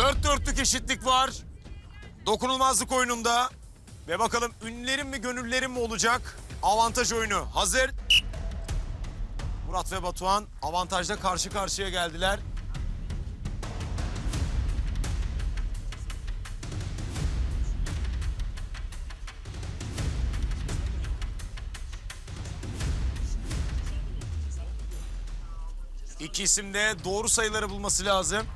Dört dörtlük eşitlik var. Dokunulmazlık oyununda. Ve bakalım ünlülerin mi gönüllerin mi olacak? Avantaj oyunu hazır. Murat ve Batuhan avantajla karşı karşıya geldiler. İki isim de doğru sayıları bulması lazım.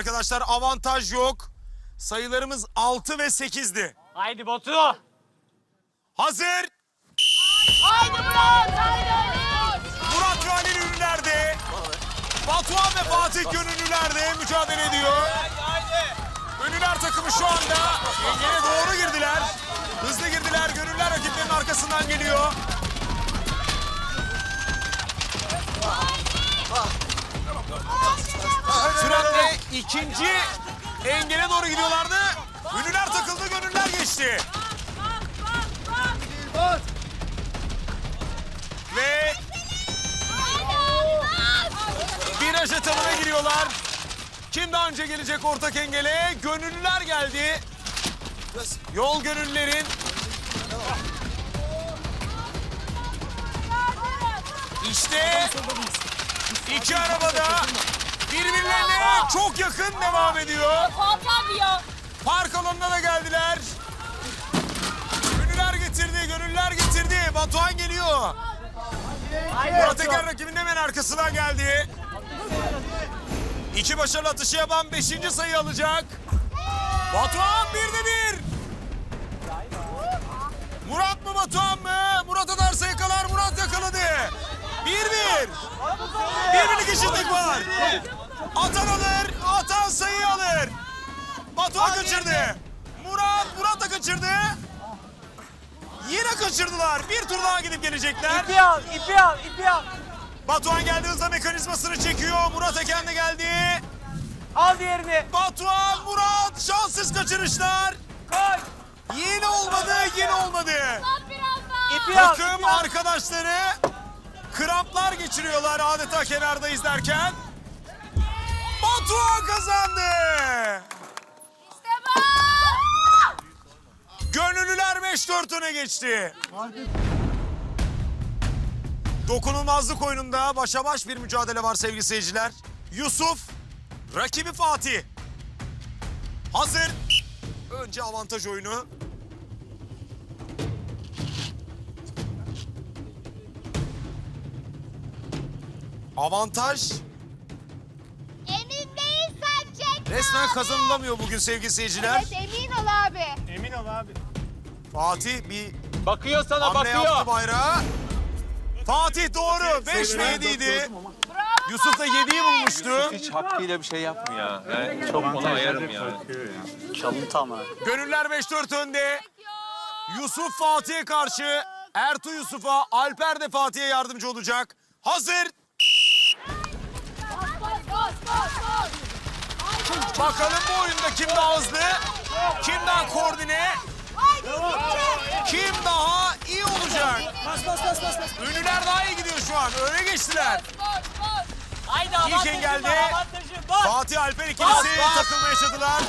Arkadaşlar. Avantaj yok. Sayılarımız 6 ve 8'di. Haydi Batu. Hazır. Haydi Murat! Haydi Murat! Murat ve Halil ünlülerde. Batuhan ve Fatih gönüllülerde mücadele ediyor. Ünlüler takımı şu anda engele doğru girdiler. Hızlı girdiler. Gönüller rakiplerin arkasından geliyor. Süratle ikinci engele doğru gidiyorlardı. Ünlüler takıldı, gönüller geçti. Ve viraj etabına giriyorlar. Kim daha önce gelecek ortak engele? Gönüllüler geldi. Yol gönüllülerin. İşte iki arabada birbirlerine çok yakın devam ediyor. Park alanına da geldiler. Gönüller getirdi, gönüller getirdi. Batuhan geliyor. Murat Eker rakibinin hemen arkasından geldi. İki başarılı atışı yapan beşinci sayı alacak. Batuhan bir de bir. Murat mı Batuhan mı? Murat atarsa yakalar, Murat yakaladı. Bir bir. Bir eşitlik var. Atan alır, atan sayı alır. Batuhan kaçırdı. Murat, Murat da kaçırdı. Yine kaçırdılar. Bir tur daha gidip gelecekler. İpi al, ipi al, ipi al. Batuhan geldi hızla mekanizmasını çekiyor. Murat Eken de geldi. Al diğerini. Batuhan, Murat şanssız kaçırışlar. Koş. Yine olmadı, yine olmadı. İpi al, Takım ipi al. arkadaşları kramplar geçiriyorlar adeta kenarda izlerken. Batuhan kazandı. İşte bu! Gönüllüler 5-4 öne geçti. Dokunulmazlık oyununda başa baş bir mücadele var sevgili seyirciler. Yusuf, rakibi Fatih. Hazır. Önce avantaj oyunu. Avantaj resmen kazanılamıyor bugün sevgili seyirciler. Evet emin ol abi. Fatih bir Bakıyor sana, Hamle bakıyor. yaptı bayrağı. Fatih doğru. 5 ve 7 idi. Yusuf da 7'yi bulmuştu. Hiç hakkıyla bir şey yapmıyor ya. Ben çok ona ayarım yani. Gönüller 5-4 önde. Yusuf Fatih'e karşı. Ertuğ Yusuf'a, Alper de Fatih'e yardımcı olacak. Hazır. Bakalım bu oyunda kim daha hızlı, kim daha koordine, kim daha iyi olacak. Ünlüler daha iyi gidiyor şu an. Öne geçtiler. Haydi İlk avantajın engelde var, avantajın var. Fatih Alper ikilisi Bas, bas. takılma yaşadılar.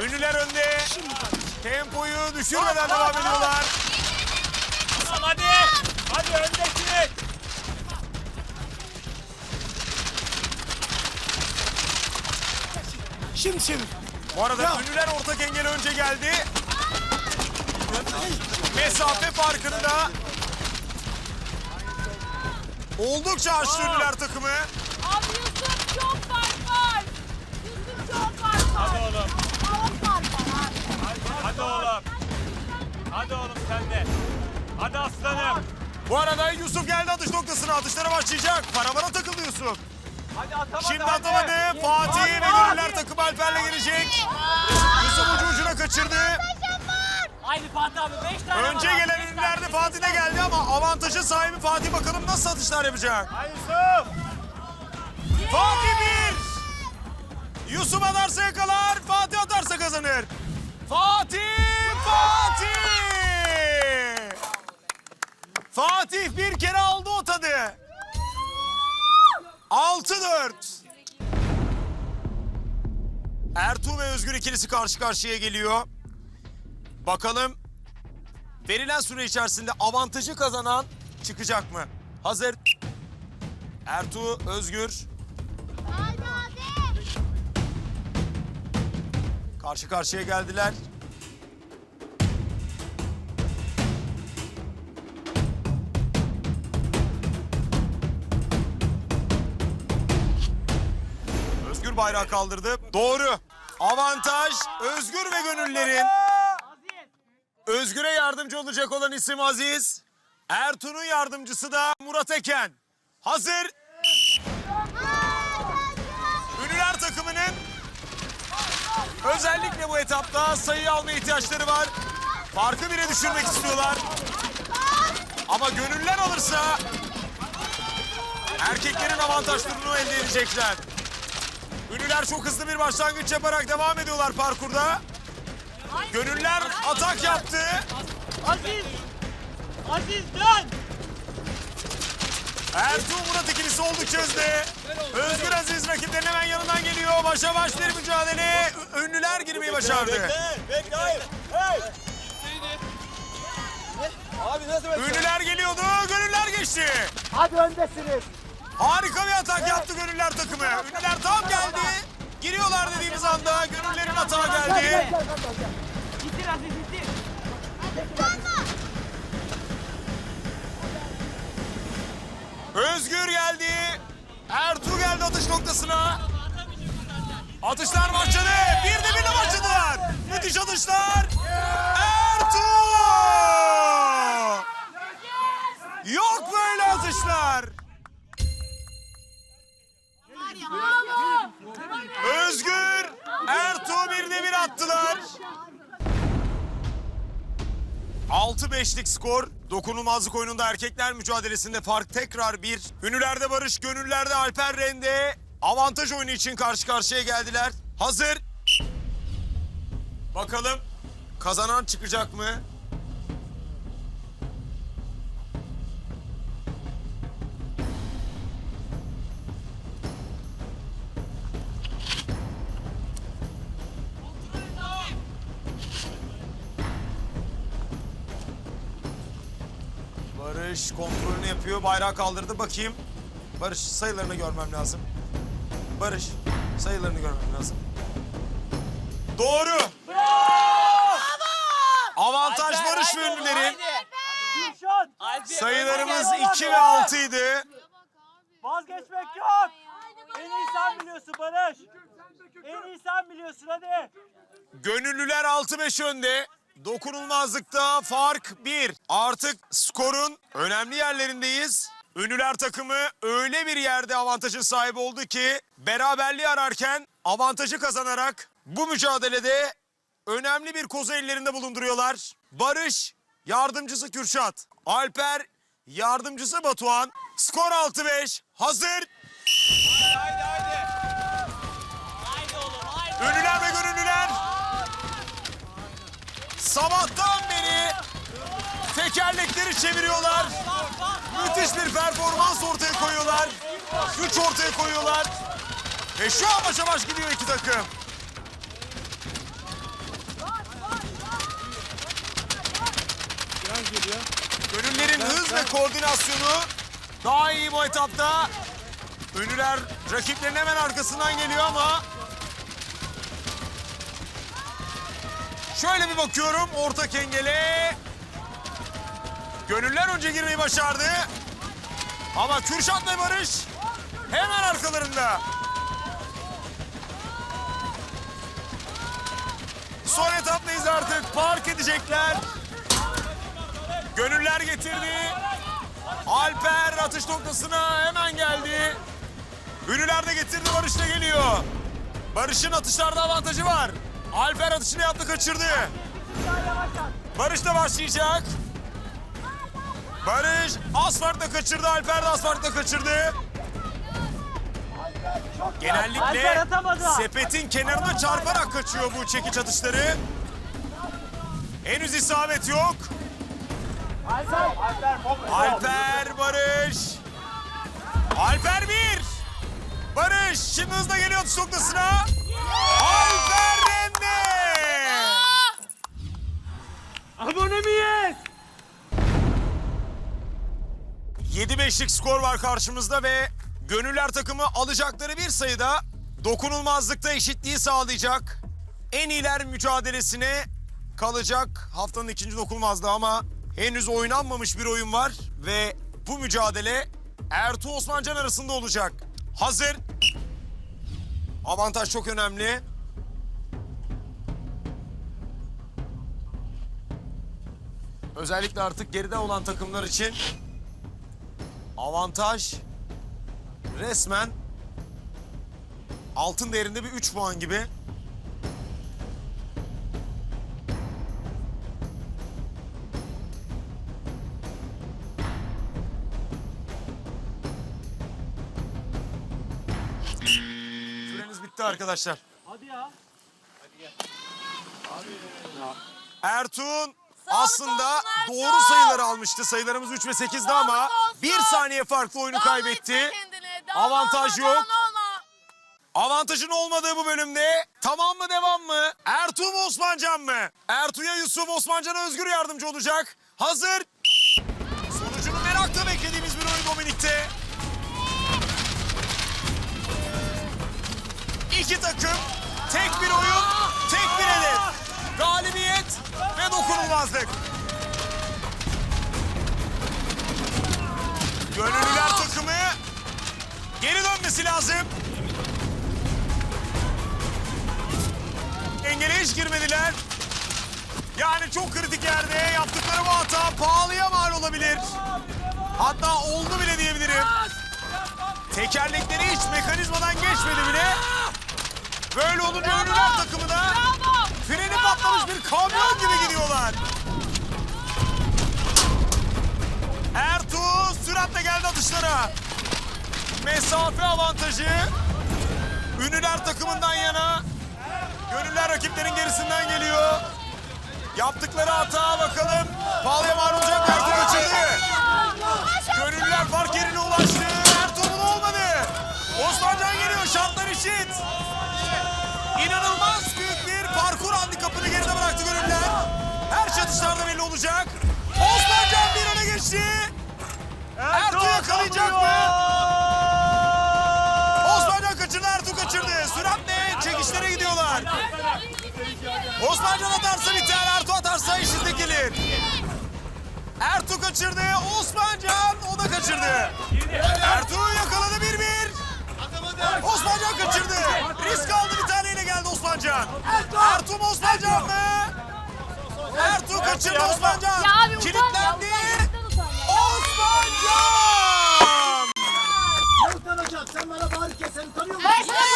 Ünlüler önde. Tempoyu düşürmeden devam ediyorlar. Tamam. Hadi Bu arada ünlüler ortak engel önce geldi. Mesafe farkını da oldukça açtı ünlüler takımı. Abi Yusuf çok fark var. Yusuf çok fark var. Hadi oğlum. Çok fark var abi. Hadi oğlum. Hadi oğlum sen de. Hadi aslanım. Bu arada Yusuf geldi atış noktasına. Atışlara başlayacak. Paramara takıldı Yusuf. Şimdi atamadı. Fatih ve Gönüller takım Alper'le gelecek. Yusuf ucu ucuna kaçırdı. Haydi Fatih abi 5 tane. Önce var, gelen ünlerde Fatih de geldi ama avantajın sahibi Fatih bakalım nasıl atışlar yapacak. Haydi Yusuf. Fatih bir. Yusuf atarsa yakalar, Fatih atarsa kazanır. Fatih, Fatih. Fatih bir kere aldı o tadı. 6-4. Ertuğ ve Özgür ikilisi karşı karşıya geliyor. Bakalım verilen süre içerisinde avantajı kazanan çıkacak mı? Hazır. Ertuğ, Özgür. Hadi hadi. Karşı karşıya geldiler. Bayrağı kaldırdı. Doğru. Avantaj Özgür ve Gönüller'in. Özgür'e yardımcı olacak olan isim Aziz. Ertuğ'un yardımcısı da Murat Eken. Hazır. Ünlüler takımının Özellikle bu etapta sayı alma ihtiyaçları var. Farkı bire düşürmek istiyorlar. Ama gönüller alırsa erkeklerin avantaj durumunu elde edecekler. Ünlüler çok hızlı bir başlangıç yaparak devam ediyorlar parkurda. Gönüller atak yaptı. Aziz! Aziz dön! Ertuğ Murat ikilisi oldukça hızlı. Özgür Aziz rakiplerinin hemen yanından geliyor. Başa baş bir mücadele. Ünlüler girmeyi başardı. Bekle hayır! Hey! Abi nasıl? Ünlüler geliyordu. Gönüller geçti. Hadi öndesiniz! Harika bir atak yaptı Gönüller takımı. Ünlüler tam geldi. Giriyorlar dediğimiz anda Gönüller'in atağı geldi. Bitir Aziz bitir! Özgür geldi. Ertuğ geldi atış noktasına. Atışlar başladı. Bir de birle başladılar. Müthiş atışlar. Ertuğ! 6-5'lik skor. Dokunulmazlık oyununda erkekler mücadelesinde fark tekrar bir. Ünlülerde Barış, gönüllerde Alper Rende. Avantaj oyunu için karşı karşıya geldiler. Hazır. Bakalım kazanan çıkacak mı? Barış kontrolünü yapıyor. Bayrağı kaldırdı. Bakayım. Barış sayılarını görmem lazım. Barış sayılarını görmem lazım. Doğru. Avantaj Barış ve ünlülerin. Kürşat! Sayılarımız 2 ve 6 idi. Vazgeçmek yok! En iyi sen biliyorsun Barış! En iyi sen biliyorsun hadi! Gönüllüler 6-5 önde. Dokunulmazlıkta fark 1. Artık skorun önemli yerlerindeyiz. Ünlüler takımı öyle bir yerde avantajın sahibi oldu ki beraberliği ararken avantajı kazanarak bu mücadelede önemli bir kozu ellerinde bulunduruyorlar. Barış yardımcısı Kürşat, Alper yardımcısı Batuhan. Skor 6-5. Hazır. Haydi haydi. Sabahtan beri tekerlekleri çeviriyorlar. Müthiş bir performans ortaya koyuyorlar. Güç ortaya koyuyorlar. Ve şu an başa baş gidiyor iki takım. Gönüllerin hız ve koordinasyonu daha iyi bu etapta. Ünlüler rakiplerin hemen arkasından geliyor ama Şöyle bir bakıyorum orta kengele. Gönüller önce girmeyi başardı. Ama Kürşat ve Barış hemen arkalarında. Son etaptayız artık. Park edecekler. Gönüller getirdi. Alper atış noktasına hemen geldi. Ünlüler de getirdi Barış da geliyor. Barış'ın atışlarda avantajı var. Alper atışını yaptı kaçırdı. Barış da başlayacak. Barış asfaltla kaçırdı. Alper de asfaltla kaçırdı. Genellikle sepetin kenarına çarparak kaçıyor bu çekiç atışları. Henüz isabet yok. Alper. Alper Barış. Alper bir. Barış şimdi hızla geliyor atış noktasına. Alper Rende. Abone miyiz? 7-5'lik skor var karşımızda ve Gönüller takımı alacakları bir sayıda dokunulmazlıkta eşitliği sağlayacak. En iyiler mücadelesine kalacak haftanın ikinci dokunulmazlığı ama henüz oynanmamış bir oyun var ve bu mücadele Ertuğ Osmancan arasında olacak. Hazır. Avantaj çok önemli. Özellikle artık geride olan takımlar için avantaj resmen altın değerinde bir 3 puan gibi. Süreniz bitti arkadaşlar. Hadi ya. Ertuğ'un Sağlık aslında olsun Ertuğ. doğru sayıları almıştı. Sayılarımız 3 ve 8'di ama olsun. bir saniye farklı oyunu kaybetti. Avantaj yok. Avantajın olmadığı bu bölümde tamam mı devam mı? Ertuğ mu Osmancan mı? Ertuğ'a Yusuf Osmancan'a Özgür yardımcı olacak. Hazır. Sonucunu merakla beklediğimiz bir oyun Dominik'te. İki takım, tek bir oyun, tek bir hedef. Galibiyet ve dokunulmazlık. Gönüllüler takımı geri dönmesi lazım. Engele hiç girmediler. Yani çok kritik yerde yaptıkları bu hata pahalıya mal olabilir. Hatta oldu bile diyebilirim. Tekerlekleri hiç mekanizmadan geçmedi bile. Böyle olunca Gönüllüler takımı da patlamış bir kamyon gibi gidiyorlar. Ertuğ süratle geldi atışlara. Mesafe avantajı Ünlüler takımından yana. Gönüller rakiplerin gerisinden geliyor. Yaptıkları hata bakalım. Pahalıya mal olacak Ertuğ kaçırdı. Gönüllüler fark yerine ulaştı. Ertuğrul olmadı. Osmancan geliyor şartlar eşit. İnanılmaz olacak. Osmancan bir öne geçti. Ertuğ yakalayacak mı? Osmancan kaçırdı, Ertuğ kaçırdı. Süratle çekişlere gidiyorlar. Osmancan atarsa biter, Ertuğ atarsa eşitlik gelir. Ertuğ kaçırdı, Osmancan o da kaçırdı. Ertuğ yakaladı bir bir. Osmancan kaçırdı. Risk aldı bir taneyle geldi Osmancan. Ertuğ mu Osmancan mı? Ertuğ kaçırdı Osmancan. Ya abi utan ya. Kilitlendi. utan, utan ya. Osmancan! utanacak? Sen bana bağırırken sen utanıyor musun? Sana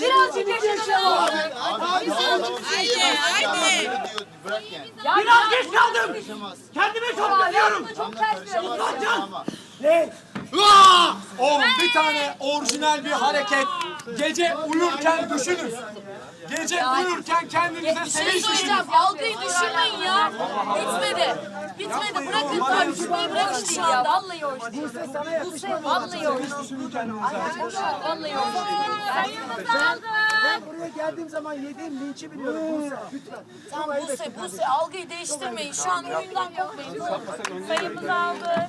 Birazcık. Bırak yani. Biraz geç kaldım. Kendime çok kızıyorum. Çok ters hareket. Oğlum bir tane orijinal bir hareket. Gece uyurken düşünün. Gece uyurken kendinize Bir şey sevinç düşünün. söyleyeceğim. Algıyı düşürmeyin ya. Bitmedi. Bitmedi. Bırakın tartışmayı bırakın şu anda. Vallahi hoş değil. Vallahi hoş değil. Vallahi hoş değil. Ben buraya geldiğim zaman yediğim linçi biliyorum Buse. Lütfen. Tamam Buse, Buse algıyı değiştirmeyin. Şu an oyundan kopmayın. Sayımız aldı.